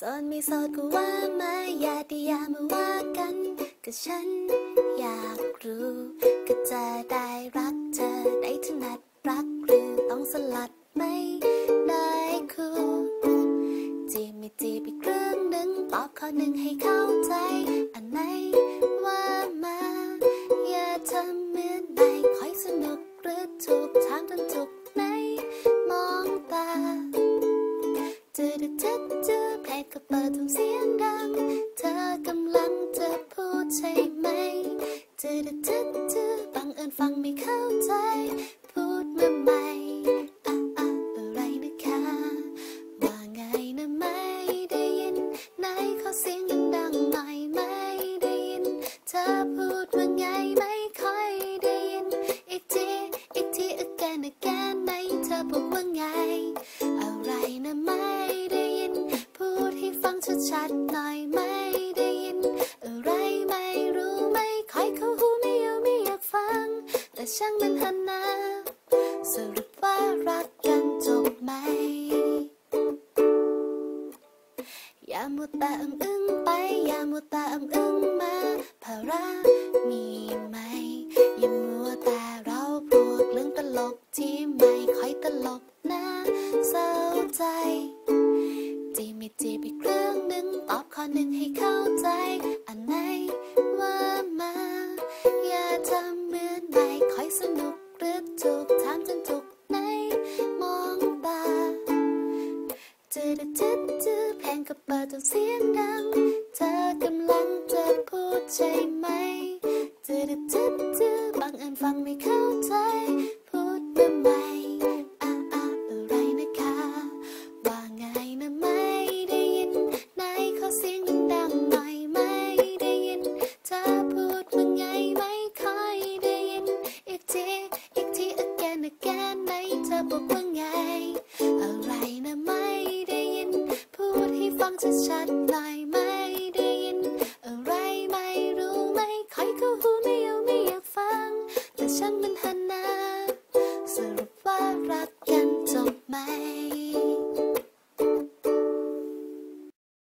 โสดไม่โสดก็ว่ามาอย่าดีอย่ามาว่ากันก็ฉันอยากรู้ ก็จะได้รักเธอได้ถนัดรักหรือต้องสลัดไม่ได้คู่จีบไม่จีบอีกเรื่องหนึ่งตอบข้อหนึ่งให้เข้าใจ อันไหนว่ามา จืดจืดเพลงก็เปิดทำเสียงดัง เธอกำลังจะพูดใช่ไหมจืดจืดจืดบังเอิญฟังไม่เข้าใจ พูดมาใหม่อะอะอะไรนะคะ ว่าไงนะไม่ได้ยินไหนขอเสียงดังๆหน่อยไม่ได้ยิน เธอพูดว่าไงไม่ค่อยได้ยิน อีกที อีกที again again ไหนเธอบอกว่าไง อะไรนะไม่ได้ ฟังชัดๆหน่อยไม่ได้ยิน อะไรไม่รู้ไม่ค่อยเข้าหูไม่อยากไม่อยากฟัง แต่ช่างมันหันนะสรุปว่ารักกันจบไหม อย่ามัวแต่อึ้งอึ้งไป อย่ามัวแต่อึ้งอึ้งมาภาระมีไหม อย่ามัวแต่เราพูดเรื่องตลกที่ไม่ค่อยตลกนะเศร้าใจจีบ อบข้อหนึ่งให้เข้าใจ อันไหนว่ามา อย่าทำเหมือนไม่คอยสนุกหรือถูกถามจนถูกไหนมองตาจืดจืดจืดเพลงก็เปิดจนเสียงดัง เธอกำลังจะพูดใช่ไหมจืดจืดจืดบังอิญฟังไม่เข้า จะชัดหน่อยไหมได้ยิน อะไรไม่รู้ไหมใครเข้าหูไม่เอาไม่อยากฟัง แต่ฉันมันหันหน้าสรุปว่ารักกันจบไหม